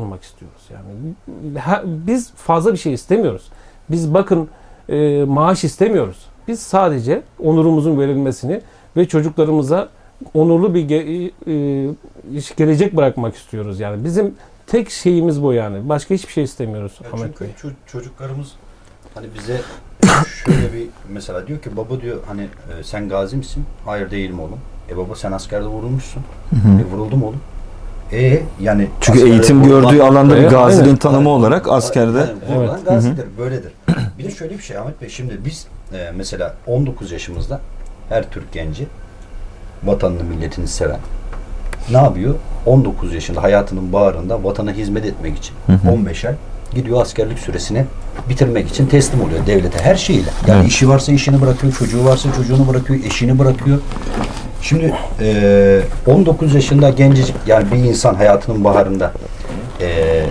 olmak istiyoruz. Yani biz fazla bir şey istemiyoruz. Biz bakın e, maaş istemiyoruz. Biz sadece onurumuzun verilmesini ve çocuklarımıza onurlu bir ge- e, iş- gelecek bırakmak istiyoruz. Yani bizim tek şeyimiz bu yani. Başka hiçbir şey istemiyoruz Ya Ahmet çünkü Bey. ço- çocuklarımız hani bize şöyle bir mesela diyor ki baba diyor hani e, sen gazi misin? Hayır değilim oğlum. E baba sen askerde vurulmuşsun. E vuruldum oğlum. E yani Çünkü eğitim gördüğü alanda bir gazinin aynen. tanımı olarak askerde Yani vurulan Evet. gazidir. Böyledir. bir de şöyle bir şey Ahmet Bey. Şimdi biz e, mesela 19 yaşımızda her Türk genci vatanını milletini seven ne yapıyor? 19 yaşında hayatının bağrında vatana hizmet etmek için 15 ay gidiyor askerlik süresini bitirmek için teslim oluyor devlete her şeyiyle. Yani Evet. işi varsa işini bırakıyor, çocuğu varsa çocuğunu bırakıyor, eşini bırakıyor. Şimdi e, 19 yaşında gencecik yani bir insan hayatının baharında e,